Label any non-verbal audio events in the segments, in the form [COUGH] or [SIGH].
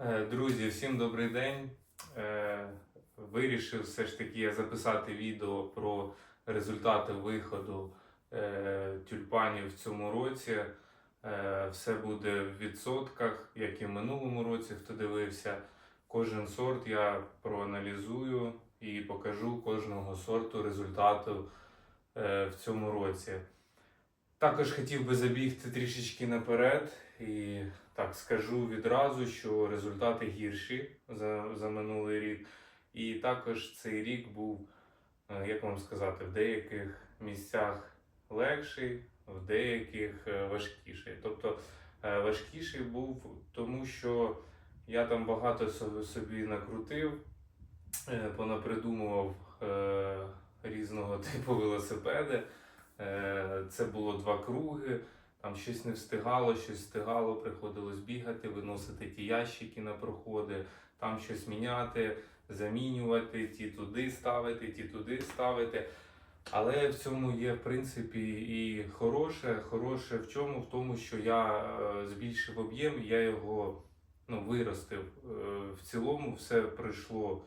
Е, Друзі, всім добрий день. Е, Вирішив все ж таки я записати відео про результати виходу е, тюльпанів в цьому році. Все буде в відсотках, як і в минулому році, хто дивився. Кожен сорт я проаналізую і покажу кожного сорту результату в цьому році. Також хотів би забігти трішечки наперед і так скажу відразу, що результати гірші за, за минулий рік. І також цей рік був, е, як вам сказати, в деяких місцях легший, в деяких е, важкіший. Тобто е, важкіший був тому, що я там багато собі накрутив, понапридумував різного [LAUGHS] типу велосипеди. Це було два круги. Там щось не встигало, щось встигало, приходилось бігати, виносити ті ящики на проходи, там щось міняти, замінювати, ті туди ставити, ті туди ставити. Але в цьому є, в принципі, і хороше. Хороше в чому? В тому, що я е, збільшив об'єм, я його ну, виростив. Е, В цілому все пройшло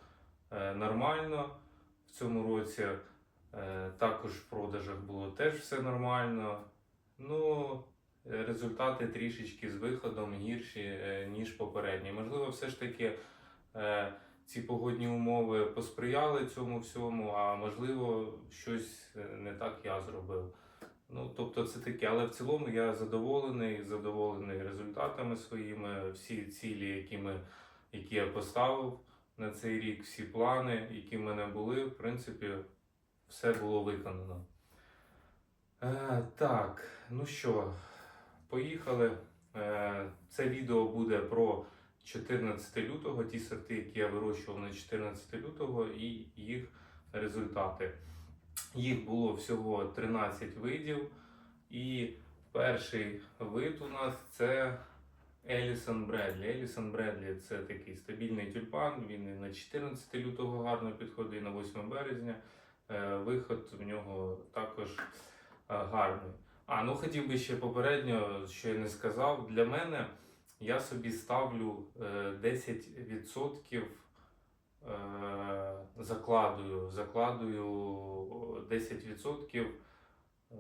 е, нормально в цьому році. Також в продажах було теж все нормально. Ну, результати трішечки з виходом гірші, е, ніж попередні. Можливо, все ж таки е, ці погодні умови посприяли цьому всьому, а можливо, щось е, не так я зробив. Ну, тобто це таке, але в цілому я задоволений, задоволений результатами своїми, всі цілі, які, ми, які я поставив на цей рік, всі плани, які в мене були, в принципі, все було виконано. Е, так, ну що, поїхали. Е, це відео буде про 14 лютого, ті сорти, які я вирощував на 14 лютого, і їх результати. Їх було всього 13 видів. І перший вид у нас це Елісон Бредлі. Елісон Бредлі це такий стабільний тюльпан. Він і на 14 лютого гарно підходить, і на 8 березня. Е, Виход в нього також гарний. А, ну хотів би ще попередньо, що я не сказав. Для мене я собі ставлю е, 10% е, закладую, закладую 10% е,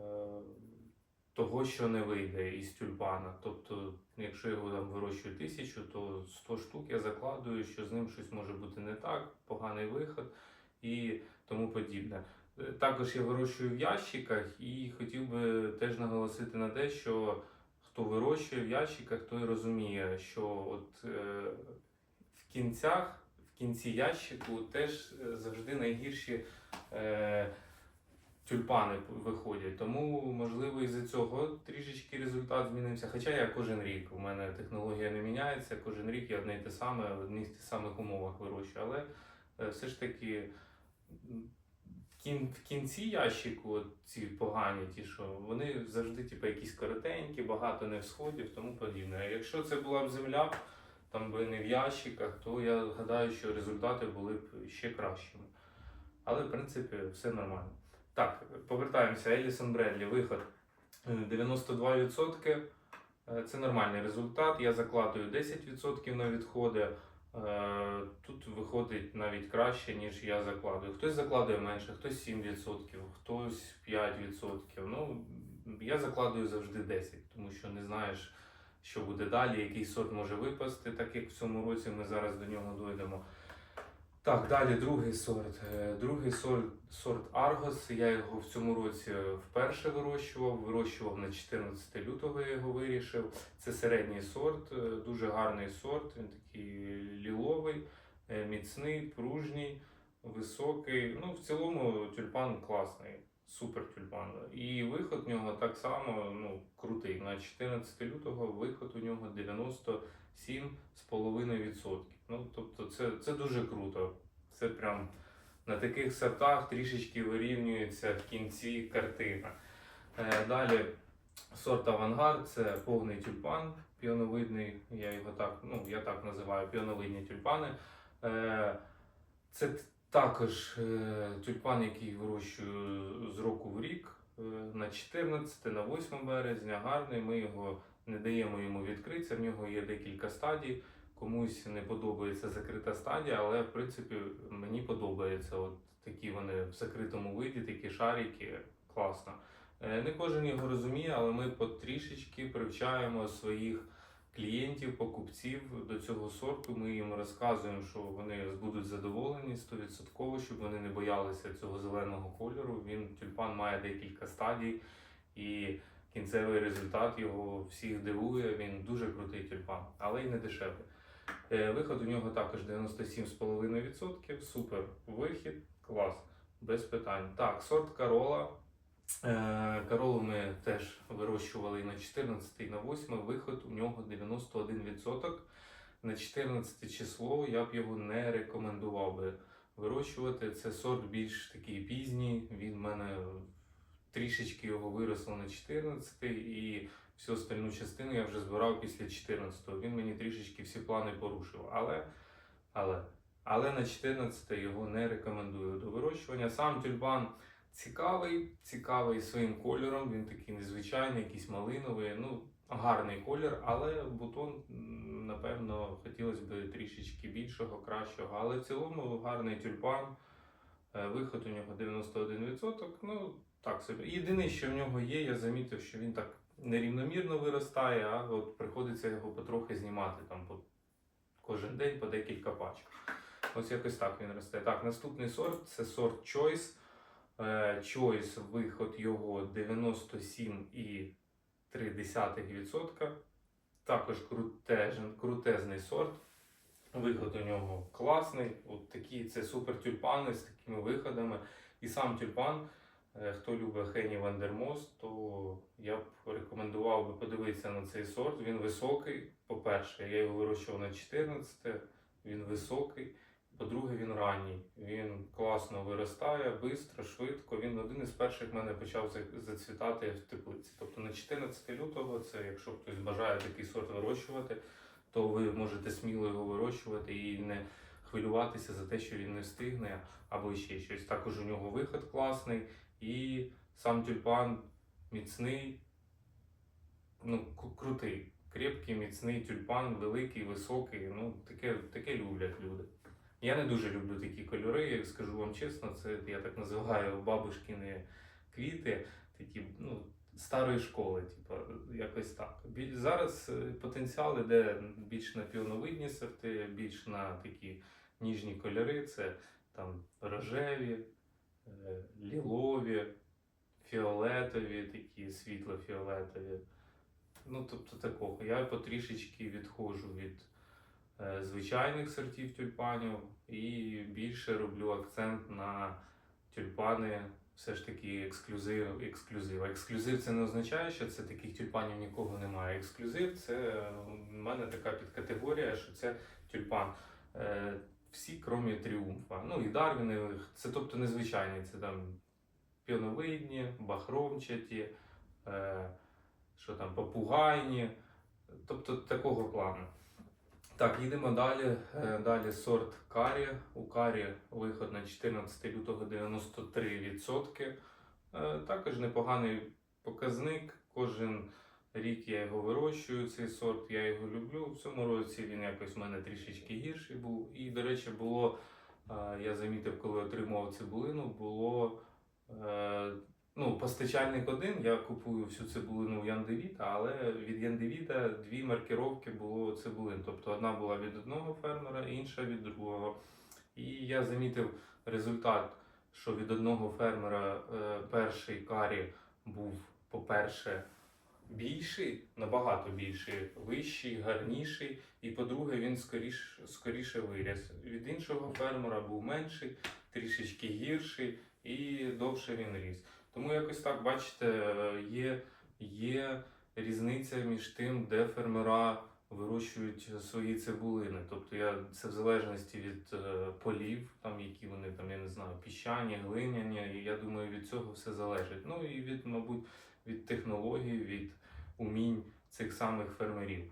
того, що не вийде із тюльпана. Тобто, якщо його там вирощую тисячу, то 100 штук я закладую, що з ним щось може бути не так, поганий виход і тому подібне. Е, Також я вирощую в ящиках і хотів би теж наголосити на те, що хто вирощує в ящиках, той розуміє, що от е, в кінцях, в кінці ящику теж е, завжди найгірші тюльпани виходять. Тому, можливо, із-за цього трішечки результат змінився. Хоча я кожен рік, у мене технологія не міняється, кожен рік я одне й те саме, в одних тих самих умовах вирощую. Але все ж таки кін, в кінці ящику, ці погані, ті, що вони завжди типу, якісь коротенькі, багато не всходів, тому подібне. Якщо це була б земля, там би не в ящиках, то я гадаю, що результати були б ще кращими. Але, в принципі, все нормально. Так, повертаємося. Елісон Бредлі, виход е, 92%. Е, Це нормальний результат. Я закладую 10% на відходи. Е, Тут виходить навіть краще, ніж я закладую. Хтось закладує менше, хтось 7%, хтось 5%. Ну, я закладую завжди 10%, тому що не знаєш, що буде далі, який сорт може випасти, так як в цьому році ми зараз до нього дойдемо. Так, далі другий сорт. Е, Другий сорт, сорт Аргос. Я його в цьому році вперше вирощував. Вирощував на 14 лютого, я його вирішив. Це середній сорт, е, дуже гарний сорт. Він такий ліловий, е, міцний, пружній, високий. Ну, в цілому тюльпан класний, супер тюльпан. І виход в нього так само ну, крутий. На 14 лютого виход у нього 97,5%. Ну, тобто це, це дуже круто. Це прям на таких сортах трішечки вирівнюється в кінці картина. Е, далі сорт Авангард це повний тюльпан піоновидний. Я його так, ну, я так називаю піоновидні тюльпани. Е, це також е, тюльпан, який вирощую з року в рік. На 14, на 8 березня, гарний. Ми його не даємо йому відкритися. В нього є декілька стадій комусь не подобається закрита стадія, але в принципі мені подобається. От такі вони в закритому виді, такі шарики, класно. Е, Не кожен його розуміє, але ми потрішечки привчаємо своїх клієнтів, покупців до цього сорту. Ми їм розказуємо, що вони будуть задоволені 100%, щоб вони не боялися цього зеленого кольору. Він тюльпан має декілька стадій, і кінцевий результат його всіх дивує. Він дуже крутий тюльпан, але й не дешевий. Е, Виход у нього також 97,5%. Супер вихід, клас, без питань. Так, сорт Карола. Е, Каролу ми теж вирощували і на 14 і на 8 виход у нього 91%. На 14 число я б його не рекомендував би вирощувати. Це сорт більш такий пізній. Він в мене трішечки його виросло на 14 і всю остальну частину я вже збирав після 14-го. Він мені трішечки всі плани порушив. Але, але, але на 14 його не рекомендую до вирощування. Сам тюльпан цікавий, цікавий своїм кольором. Він такий незвичайний, якийсь малиновий. Ну, гарний колір, але бутон, напевно, хотілося б трішечки більшого, кращого. Але в цілому гарний тюльпан. Е, Виход у нього 91%. Ну, так собі. Єдине, що в нього є, я замітив, що він так нерівномірно виростає, а от приходиться його потрохи знімати там по кожен день по декілька пачок. Ось якось так він росте. Так, наступний сорт це сорт Choice. Е, Choice, виход його 97,3%. Також крутежен, крутезний сорт. Виход у нього класний. От такі це супер тюльпани з такими виходами. І сам тюльпан, хто любить Хені Вандермос, то я б рекомендував би подивитися на цей сорт. Він високий. По-перше, я його вирощував на 14, він високий. По-друге, він ранній. Він класно виростає, швидко, швидко. Він один із перших в мене почав зацвітати в теплиці. Тобто на 14 лютого, це якщо хтось бажає такий сорт вирощувати, то ви можете сміло його вирощувати і не хвилюватися за те, що він не встигне або ще щось. Також у нього виход класний, і сам тюльпан міцний, ну, крутий, крепкий, міцний тюльпан, великий, високий. Ну, таке, таке люблять люди. Я не дуже люблю такі кольори, скажу вам чесно, це я так називаю [LAUGHS] бабушкини квіти, такі ну, старої школи, типу, якось так. Зараз е, потенціал іде більш на піоновидні сорти, більш на такі ніжні кольори. Це там рожеві, лілові, фіолетові, такі світло-фіолетові. Ну, тобто такого. Я потрішечки відходжу від е, звичайних сортів тюльпанів і більше роблю акцент на тюльпани все ж таки ексклюзив. ексклюзив. Ексклюзив це не означає, що це таких тюльпанів нікого немає. Ексклюзив це е, в мене така підкатегорія, що це тюльпан. Е, всі, крім тріумфа. Ну і Дарвінових, це тобто незвичайні, це там піоновидні, бахромчаті, е, що там, попугайні, тобто такого плану. Так, їдемо далі. Е, Далі сорт карі. У карі виход на 14 лютого 93%. Е, Також непоганий показник. Кожен рік я його вирощую, цей сорт, я його люблю. В цьому році він якось в мене трішечки гірший був. І, до речі, було, е, я замітив, коли отримував цибулину, було е, ну, постачальник один, я купую всю цибулину у Яндевіта, але від Яндевіта дві маркировки було цибулин. Тобто одна була від одного фермера, інша від другого. І я замітив результат, що від одного фермера е, перший карі був, по-перше, більший, набагато більший, вищий, гарніший, і по-друге, він скоріш, скоріше виріс. Від іншого фермера був менший, трішечки гірший і довше він ріс. Тому якось так, бачите, є, є різниця між тим, де фермера вирощують свої цибулини. Тобто я це в залежності від е, полів, там які вони там, я не знаю, піщані, глиняні. І я думаю, від цього все залежить. Ну і від, мабуть, від технологій, від умінь цих самих фермерів.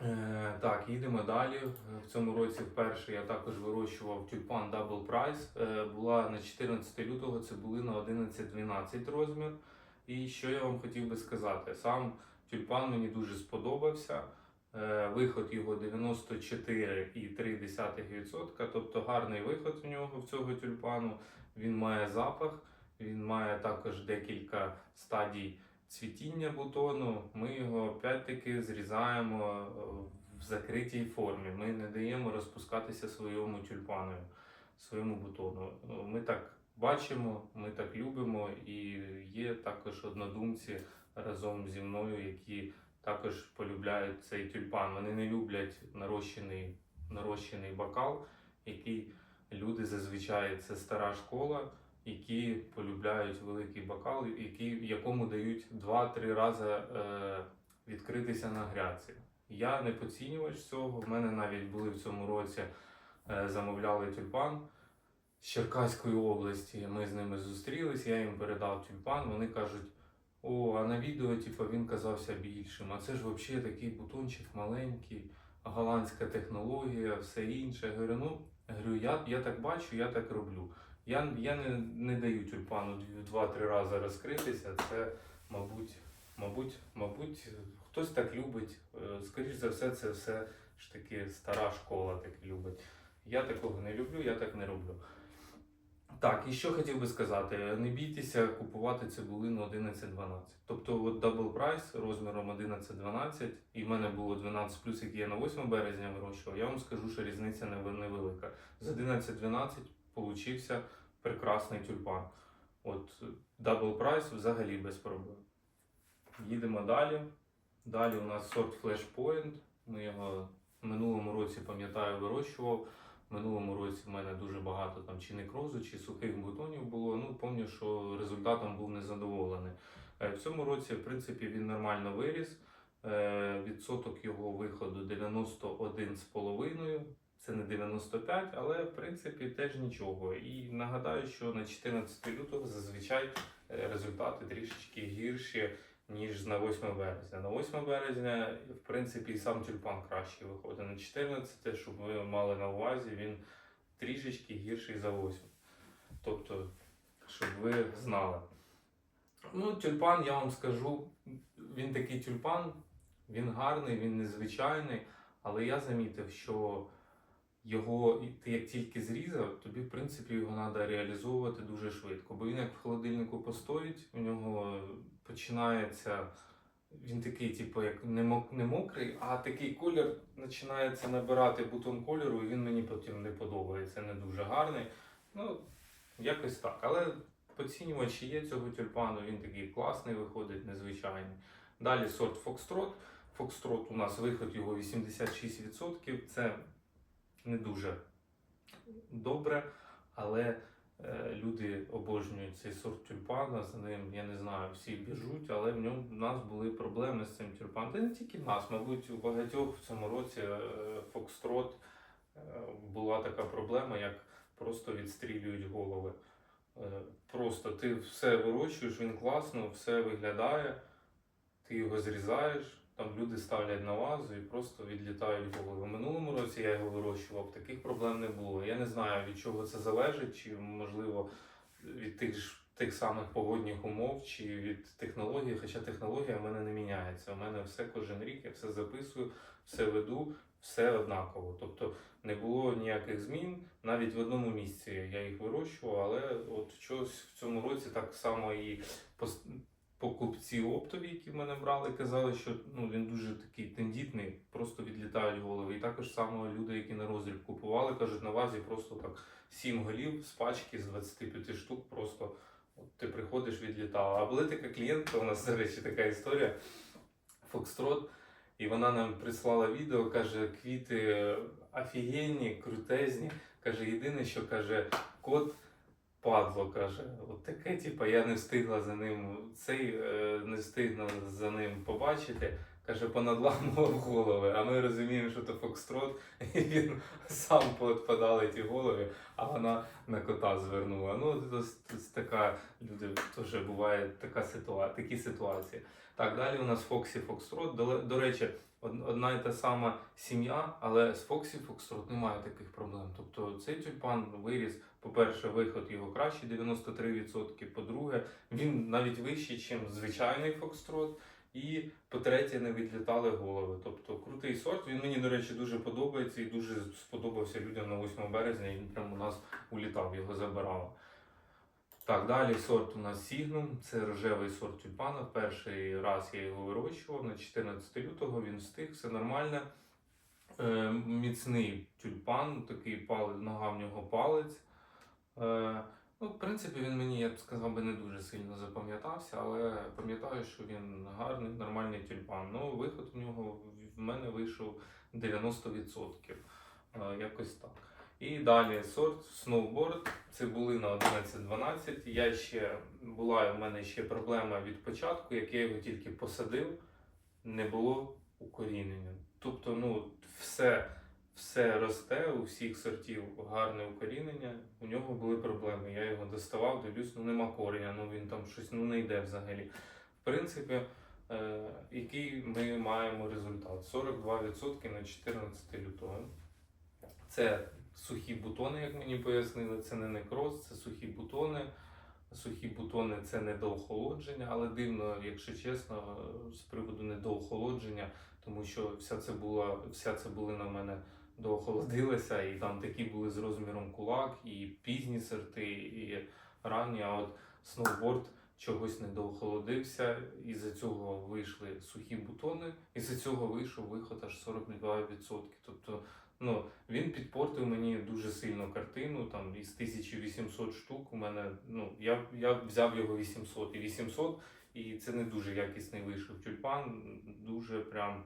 Е, так, їдемо далі. В цьому році вперше я також вирощував тюльпан Double Price. Е, була на 14 лютого цибулина 11-12 розмір. І що я вам хотів би сказати? Сам тюльпан мені дуже сподобався. Е, Виход його 94,3%, тобто гарний виход в нього в цього тюльпану. Він має запах, він має також декілька стадій цвітіння бутону. Ми його опять-таки зрізаємо е, в закритій формі. Ми не даємо розпускатися своєму тюльпану, своєму бутону. Ну, Ми так бачимо, ми так любимо, і є також однодумці разом зі мною, які також полюбляють цей тюльпан. Вони не люблять нарощений, нарощений бокал, який люди зазвичай це стара школа, які полюбляють великий бокал, який, якому дають 2-3 рази е, відкритися на грядці. Я не поцінювач цього. В мене навіть були в цьому році е, замовляли тюльпан з Черкаської області. Ми з ними зустрілись, я їм передав тюльпан. Вони кажуть: о, а на відео типу, він казався більшим. А це ж взагалі такий бутончик маленький, голландська технологія, все інше. Я говорю, ну, я, я так бачу, я так роблю. Я, я не, не даю тюльпану в 2-3 рази розкритися. Це, мабуть, мабуть, мабуть, хтось так любить. Е, Скоріш за все, це все ж таки стара школа так любить. Я такого не люблю, я так не роблю. Так, і що хотів би сказати, не бійтеся купувати цибулину 11-12. Тобто от double price розміром 11-12, і в мене було 12 плюс, який я на 8 березня вирощував, я вам скажу, що різниця невелика. З 11-12 получився прекрасний тюльпан. От double price взагалі без проблем. Їдемо далі. Далі у нас сорт Flashpoint. Ми його в минулому році, пам'ятаю, вирощував. В минулому році в мене дуже багато там чи некрозу, чи сухих бутонів було. Ну, пам'ятаю, що результатом був незадоволений. Е, В цьому році, в принципі, він нормально виріс. Е, Відсоток його виходу 91,5. Це не 95, але в принципі теж нічого. І нагадаю, що на 14 лютого зазвичай е, результати трішечки гірші, ніж на 8 березня. На 8 березня, в принципі, і сам тюльпан краще виходить. На 14, щоб ви мали на увазі, він трішечки гірший за 8. Тобто, щоб ви знали. Ну, тюльпан, я вам скажу, він такий тюльпан, він гарний, він незвичайний, але я замітив, що його ти як тільки зрізав, тобі в принципі його треба реалізовувати дуже швидко. Бо він як в холодильнику постоїть, у нього починається. Він такий, типу, як не, мок, не мокрий, а такий колір починається набирати бутон кольору, і він мені потім не подобається, не дуже гарний. Ну, якось так. Але поцінювачі є цього тюльпану, він такий класний виходить, незвичайний. Далі сорт Фокстрот. Фокстрот у нас виход його 86%. Це не дуже добре, але е, люди обожнюють цей сорт тюльпана. За ним, я не знаю, всі біжуть, але в ньому в нас були проблеми з цим тюльпаном. Та не тільки в нас, мабуть, у багатьох в цьому році е, Фокстрот е, була така проблема, як просто відстрілюють голови. Просто ти все вирощуєш, він класно, все виглядає, ти його зрізаєш, там люди ставлять на вазу і просто відлітають голови. В минулому році я його вирощував, таких проблем не було. Я не знаю, від чого це залежить, чи можливо від тих ж тих самих погодних умов, чи від технології, хоча технологія в мене не міняється. У мене все кожен рік, я все записую, все веду, все однаково. Тобто не було ніяких змін. Навіть в одному місці я їх вирощував, але от щось в цьому році так само і покупці оптові, які в мене брали, казали, що ну, він дуже такий тендітний, просто відлітають голови. І також само люди, які на роздріб купували, кажуть, на вазі просто так 7 голів з пачки з 25 штук, просто от ти приходиш, відлітала. А була така клієнтка, у нас, до речі, така історія. Фокстрот. І вона нам прислала відео, каже, квіти офігенні, крутезні. Каже, єдине, що каже, кот падло, каже, от таке, типу, я не встигла за ним цей, е, не встигла за ним побачити. Каже, понадламував голови, а ми розуміємо, що то Фокстрот, [LAUGHS] і він сам поотпадали ті голови, а вона на кота звернула. Ну, це така, люди, теж буває така ситуа, такі ситуації. Так, далі у нас Фоксі Фокстрот. До, до речі, одна і та сама сім'я, але з Фоксі Фокстрот немає таких проблем. Тобто цей тюльпан виріс, по-перше, виход його кращий 93%, по-друге, він навіть вищий, ніж звичайний Фокстрот. І по-третє, не відлітали голови. Тобто крутий сорт. Він мені, до речі, дуже подобається і дуже сподобався людям на 8 березня. Він прямо у нас улітав, його забирали. Так, далі сорт у нас Сігнум. Це рожевий сорт тюльпана. Перший раз я його вирощував на 14 лютого. Він встиг, все нормально. Е, міцний тюльпан, такий палець, нога в нього палець. Е, ну, в принципі, він мені, я б сказав, би не дуже сильно запам'ятався, але пам'ятаю, що він гарний, нормальний тюльпан. Ну, виход у нього в мене вийшов 90%. Е, якось так. І далі сорт Snowboard. Це були на 11-12. Я ще була у мене ще проблема від початку, як я його тільки посадив, не було укорінення. Тобто, ну, все, все росте, у всіх сортів гарне укорінення. У нього були проблеми. Я його доставав, дивлюсь, ну нема кореня, ну він там щось ну, не йде взагалі. В принципі, е, який ми маємо результат? 42% на 14 лютого. Це сухі бутони, як мені пояснили, це не некроз, це сухі бутони. Сухі бутони це не до охолодження, але дивно, якщо чесно, з приводу не до охолодження, тому що вся це була, вся це були на мене доохолодилася, і там такі були з розміром кулак, і пізні сорти, і ранні. А от сноуборд чогось не доохолодився, і за цього вийшли сухі бутони, і за цього вийшов виход аж 42%. Тобто ну, він підпортив мені дуже сильно картину. Там із 1800 штук у мене, ну, я, я взяв його 800 і 800, і це не дуже якісний вийшов тюльпан. Дуже прям,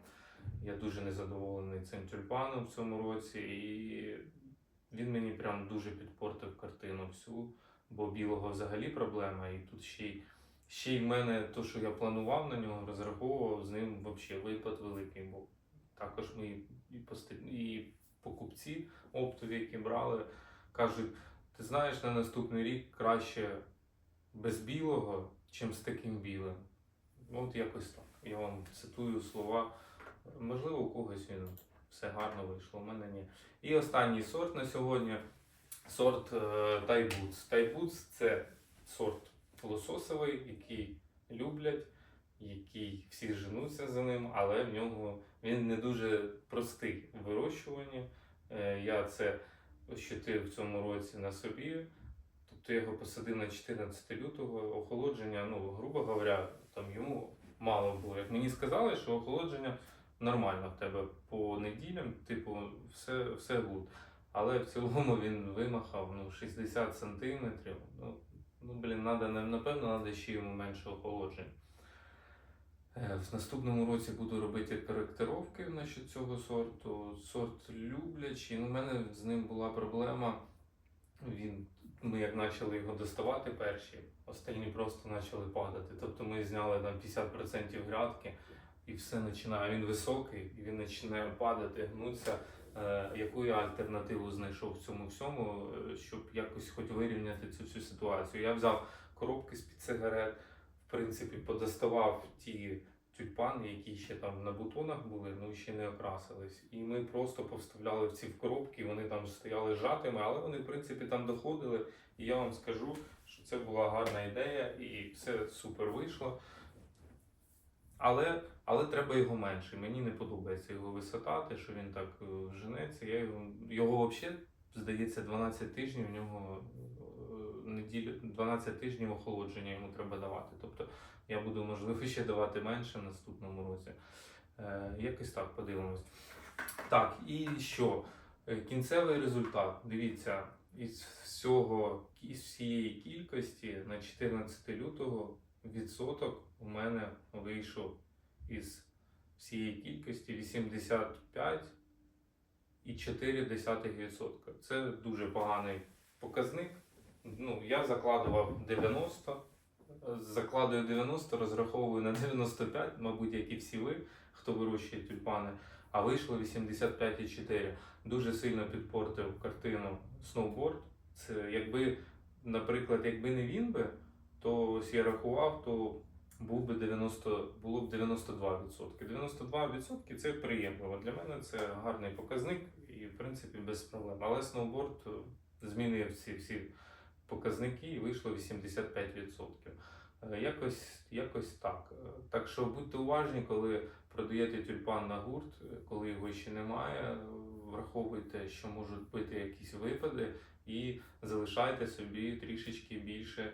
я дуже незадоволений цим тюльпаном в цьому році. І він мені прям дуже підпортив картину всю, бо білого взагалі проблема. І тут ще й ще й в мене то, що я планував на нього, розраховував, з ним взагалі випад великий був. Також ми і, пости... і покупці оптові, які брали, кажуть: ти знаєш, на наступний рік краще без білого, чим з таким білим. От якось так. Я вам цитую слова. Можливо, у когось він все гарно вийшло, у мене ні. І останній сорт на сьогодні сорт е, Тайбуц. Тайбуц це сорт лососовий, який люблять, який всі женуться за ним, але в нього він не дуже простий в вирощуванні. Е, Я це ощутив в цьому році на собі. Тобто його посадив на 14 лютого. Охолодження, ну, грубо говоря, там йому мало було. Як мені сказали, що охолодження нормально в тебе по неділям, типу, все, все гуд. Але в цілому він вимахав ну, 60 сантиметрів. Ну, ну блін, надо, напевно, треба ще йому менше охолодження. Е, В наступному році буду робити коректировки насчет цього сорту. Сорт люблячий. Ну, У мене з ним була проблема. Він, ми як почали його доставати перші, останні просто почали падати. Тобто ми зняли там 50% грядки і все починає. Він високий, і він починає падати, гнутися. Е, яку я альтернативу знайшов в цьому всьому, е, щоб якось хоч вирівняти цю всю ситуацію. Я взяв коробки з-під сигарет, в принципі, подоставав ті тюльпани, які ще там на бутонах були, ну ще не окрасились. І ми просто повставляли в ці в коробки, вони там стояли жатими, але вони, в принципі, там доходили. І я вам скажу, що це була гарна ідея, і все супер вийшло. Але, але треба його менше. Мені не подобається його висота, те, що він так е, женеться. Я його, його взагалі, здається, 12 тижнів в нього е, неділю, 12 тижнів охолодження йому треба давати. Тобто я буду, можливо, ще давати менше в наступному році. Е, якось так подивимось. Так, і що? Е, Кінцевий результат. Дивіться, із всього, із всієї кількості на 14 лютого відсоток у мене вийшов із всієї кількості 85,4%. Це дуже поганий показник. Ну, я закладував 90, закладую 90, розраховую на 95, мабуть, як і всі ви, хто вирощує тюльпани, а вийшло 85,4. Дуже сильно підпортив картину сноуборд. Це якби, наприклад, якби не він би, то ось я рахував, то був би 90, було б 92%. 92% це приємливо. Для мене це гарний показник і, в принципі, без проблем. Але сноуборд е, змінив ці всі показники і вийшло 85%. Е, Якось, якось так. Е, Так що будьте уважні, коли продаєте тюльпан на гурт, коли його ще немає, враховуйте, що можуть бути якісь випади, і залишайте собі трішечки більше,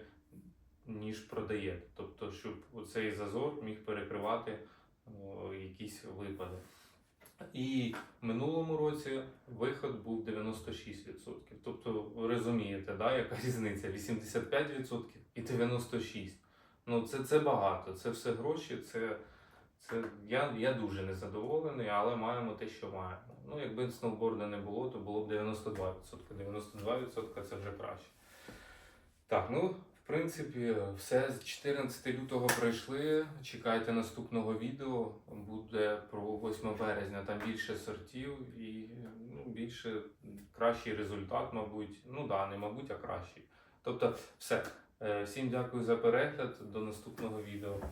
ніж продаєте. Тобто, щоб цей зазор міг перекривати о, якісь випади. І в минулому році виход був 96%. Тобто, ви розумієте, да, яка різниця? 85% і 96%. Ну, це, це багато, це все гроші, це, це я, я дуже незадоволений, але маємо те, що маємо. Ну, якби сноуборда не було, то було б 92%. 92% це вже краще. Так, ну, принципі, все з 14 лютого пройшли. Чекайте наступного відео. Буде про 8 березня. Там більше сортів і ну, більше кращий результат, мабуть. Ну да, не мабуть, а кращий. Тобто, все. Е, Всім дякую за перегляд. До наступного відео.